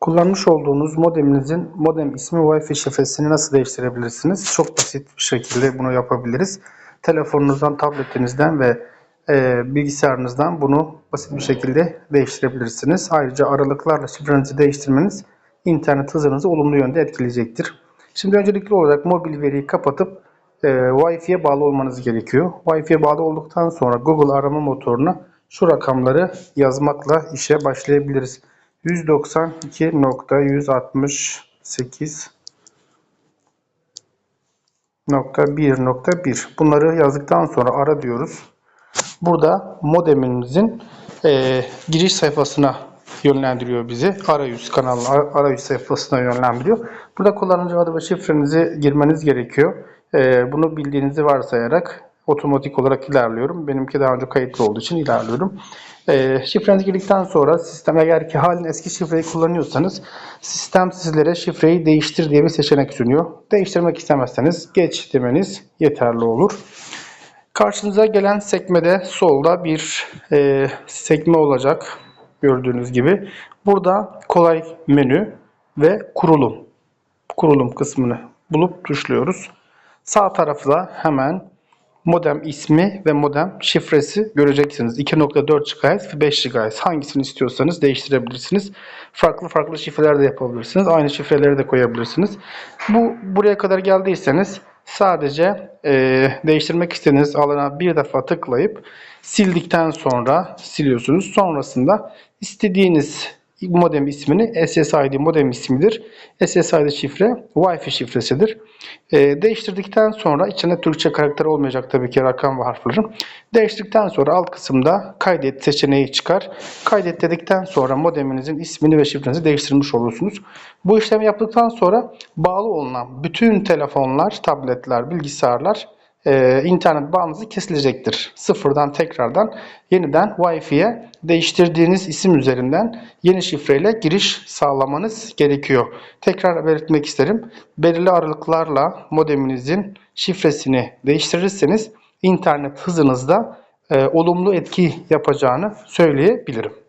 Kullanmış olduğunuz modeminizin modem ismi Wi-Fi şifresini nasıl değiştirebilirsiniz? Çok basit bir şekilde bunu yapabiliriz. Telefonunuzdan, tabletinizden ve e, bilgisayarınızdan bunu basit bir şekilde değiştirebilirsiniz. Ayrıca aralıklarla şifrenizi değiştirmeniz internet hızınızı olumlu yönde etkileyecektir. Şimdi öncelikli olarak mobil veriyi kapatıp e, Wi-Fi'ye bağlı olmanız gerekiyor. Wi-Fi'ye bağlı olduktan sonra Google arama motoruna şu rakamları yazmakla işe başlayabiliriz. 192.168.1.1 Bunları yazdıktan sonra ara diyoruz. Burada modemimizin e, giriş sayfasına yönlendiriyor bizi. Arayüz kanalı arayüz sayfasına yönlendiriyor. Burada kullanıcı adı ve şifrenizi girmeniz gerekiyor. E, bunu bildiğinizi varsayarak otomatik olarak ilerliyorum. Benimki daha önce kayıtlı olduğu için ilerliyorum. E, şifrenizi girdikten sonra sistem eğer ki halen eski şifreyi kullanıyorsanız sistem sizlere şifreyi değiştir diye bir seçenek sunuyor. Değiştirmek istemezseniz geç demeniz yeterli olur. Karşınıza gelen sekmede solda bir e, sekme olacak. Gördüğünüz gibi. Burada kolay menü ve kurulum. Kurulum kısmını bulup tuşluyoruz. Sağ tarafta hemen modem ismi ve modem şifresi göreceksiniz. 2.4 GHz ve 5 GHz. Hangisini istiyorsanız değiştirebilirsiniz. Farklı farklı şifreler de yapabilirsiniz. Aynı şifreleri de koyabilirsiniz. Bu buraya kadar geldiyseniz sadece e, değiştirmek istediğiniz alana bir defa tıklayıp sildikten sonra siliyorsunuz. Sonrasında istediğiniz modem ismini SSID modem ismidir. SSID şifre Wi-Fi şifresidir. Ee, değiştirdikten sonra içinde Türkçe karakter olmayacak tabii ki rakam ve harflerin. Değiştirdikten sonra alt kısımda kaydet seçeneği çıkar. Kaydet dedikten sonra modeminizin ismini ve şifrenizi değiştirmiş olursunuz. Bu işlemi yaptıktan sonra bağlı olunan bütün telefonlar, tabletler, bilgisayarlar e, internet bağınızı kesilecektir. Sıfırdan tekrardan yeniden Wi-Fi'ye değiştirdiğiniz isim üzerinden yeni şifreyle giriş sağlamanız gerekiyor. Tekrar belirtmek isterim. Belirli aralıklarla modeminizin şifresini değiştirirseniz internet hızınızda e, olumlu etki yapacağını söyleyebilirim.